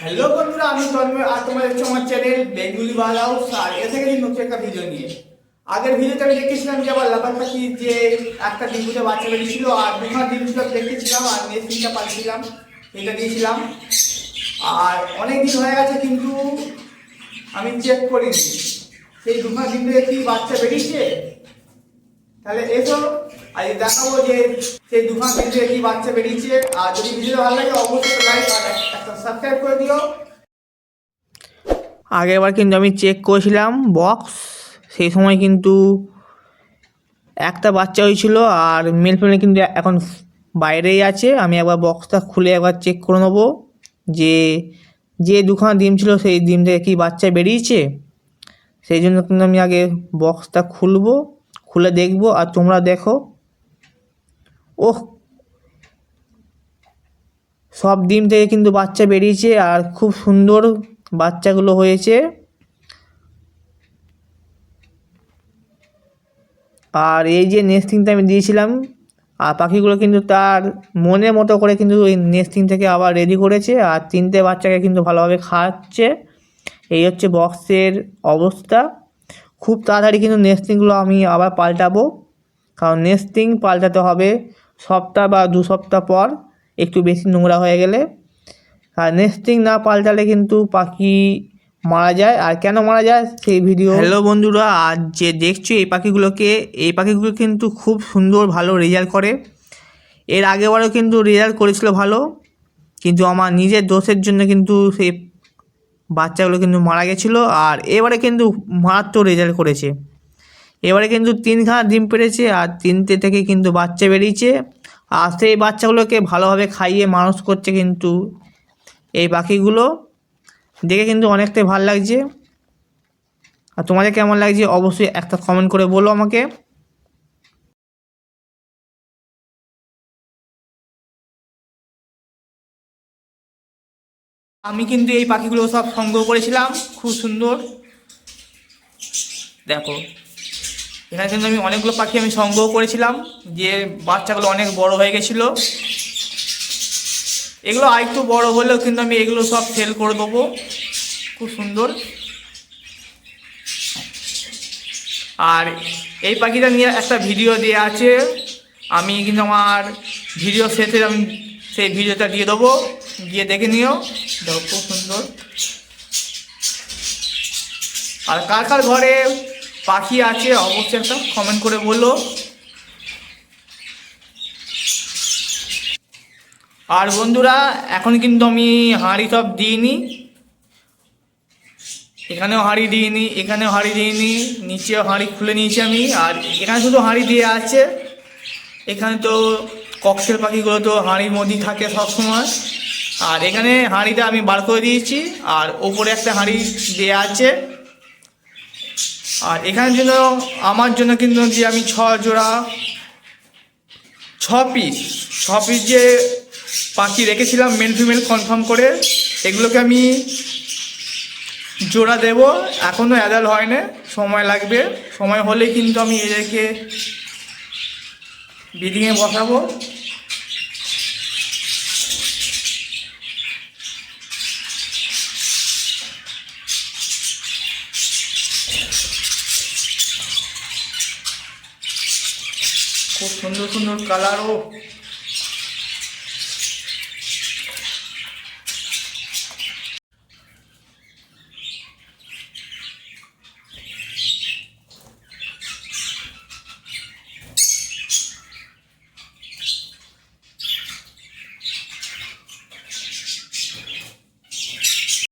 Hello বন্ধুরা, আমি জন্মে আর তোমার হচ্ছে আমার চ্যানেল বেঙ্গুলি বালাও আর এসে গেছি নতুন একটা ভিডিও নিয়ে। আগের ভিডিওতে আমি দেখেছিলাম যে আবার লাফার পাখি যে একটা ডিম্বুতে বাচ্চা বেরিয়েছিল, আর দুখানা ডিম দেখেছিলাম, আর নেসিংটা পাচ্ছিলাম এটা দিয়েছিলাম। আর অনেক দিন হয়ে গেছে কিন্তু আমি চেক করিনি। সেই দুখানা ডিম কি বাচ্চা বেরিয়েছে? তাহলে এসো আজ দেখাবো যে সেই দুখান থেকে কি বাচ্চা বেরিয়েছে। আর যদি ভিডিও ভালো লাগে, অবশ্যই লাইক আর একটা সাবস্ক্রাইব করে দিও। আগেরবার কিন্তু আমি চেক করেছিলাম বক্স সেই সময় কিন্তু একটা বাচ্চা হয়েছিল আর মেল ফিমেল কিন্তু এখন বাইরেই আছে। আমি একবার বক্সটা খুলে একবার চেক করে নেব যে যে দুখানা ডিম ছিল সেই ডিম থেকে কি বাচ্চা বেরিয়েছে। সেই জন্য কিন্তু আমি আগে বক্সটা খুলবো। খুলে দেখব আর তোমরা দেখো। ওহ! সব ডিম থেকে কিন্তু বাচ্চা বেরিয়েছে আর খুব সুন্দর বাচ্চাগুলো হয়েছে। আর এই যে নেস্টিংটা আমি দিয়েছিলাম, আর পাখিগুলো কিন্তু তার মনের মতো করে কিন্তু এই নেস্টিং থেকে আবার রেডি করেছে আর তিনটে বাচ্চাকে কিন্তু ভালোভাবে খাওয়াচ্ছে। এই হচ্ছে বক্সের অবস্থা। খুব তাড়াতাড়ি কিন্তু নেস্টিংগুলো আমি আবার পাল্টাবো। কারণ নেস্টিং পাল্টাতে হবে সপ্তাহ বা দু সপ্তাহ পর, একটু বেশি নোংরা হয়ে গেলে। আর নেস্টিং না পাল্টালে কিন্তু পাখি মারা যায়। আর কেন মারা যায় সেই ভিডিও হ্যালো বন্ধুরা, আজ যে দেখছ এই পাখিগুলোকে, এই পাখিগুলো কিন্তু খুব সুন্দর ভালো রেজাল্ট করে। এর আগেবারও কিন্তু রেজাল্ট করেছিল ভালো। কিন্তু আমার নিজের দোষের জন্য কিন্তু সেই বাচ্চাগুলো কিন্তু মারা গেছিল আর এবারে কিন্তু মারাত্মক রেজাল্ট করেছে। এবারে কিন্তু তিনখানা ডিম পেড়েছে আর তিনটে থেকে কিন্তু বাচ্চা বেরিয়েছে আর সেই বাচ্চাগুলোকে ভালোভাবে খাইয়ে মানুষ করছে কিন্তু এই পাখিগুলো। দেখে কিন্তু অনেকটাই ভালো লাগছে। আর তোমাদের কেমন লাগছে অবশ্যই একটা কমেন্ট করে বলো আমাকে। আমি কিন্তু এই পাখিগুলো সব সংগ্রহ করেছিলাম, খুব সুন্দর। দেখো, এখানে কিন্তু আমি অনেকগুলো পাখি আমি সংগ্রহ করেছিলাম, যে বাচ্চাগুলো অনেক বড় হয়ে গেছিল। এগুলো আরেকটু বড় হলেও কিন্তু আমি এগুলো সব সেল করে দেবো। খুব সুন্দর। আর এই পাখিটা নিয়ে একটা ভিডিও দেওয়া আছে। আমি কিন্তু আমার ভিডিও শেষে আমি সেই ভিডিওটা দিয়ে দেবো। গিয়ে দেখে নিও। দেখো, খুব সুন্দর। আর কার কার ঘরে পাখি আছে, অবশ্যই একটা কমেন্ট করে বলো। আর বন্ধুরা, এখন কিন্তু আমি হাঁড়ি সব দিইনি। এখানেও হাঁড়ি দিইনি, এখানেও হাঁড়ি দিইনি, নিচেও হাঁড়ি খুলে নিয়েছি আমি। আর এখানে শুধু হাঁড়ি দিয়ে আছে। এখানে তো ককটেল পাখিগুলো তো হাঁড়ির মধ্যেই থাকে সবসময়। আর এখানে হাঁড়িটা আমি বার করে দিয়েছি, আর ওপরে একটা হাঁড়ি দেওয়া আছে। আর এখানে জন্য আমার জন্য কিন্তু যে আমি ছ জোড়া, ছ পিস ছ পিস যে পাখি রেখেছিলাম মেল ফিমেল কনফার্ম করে, এগুলোকে আমি জোড়া দেব। এখনও অ্যাডাল হয় না সময় লাগবে। সময় হলে কিন্তু আমি এদেরকে ব্রিডিংয়ে বসাবো। খুব সুন্দর সুন্দর কালারও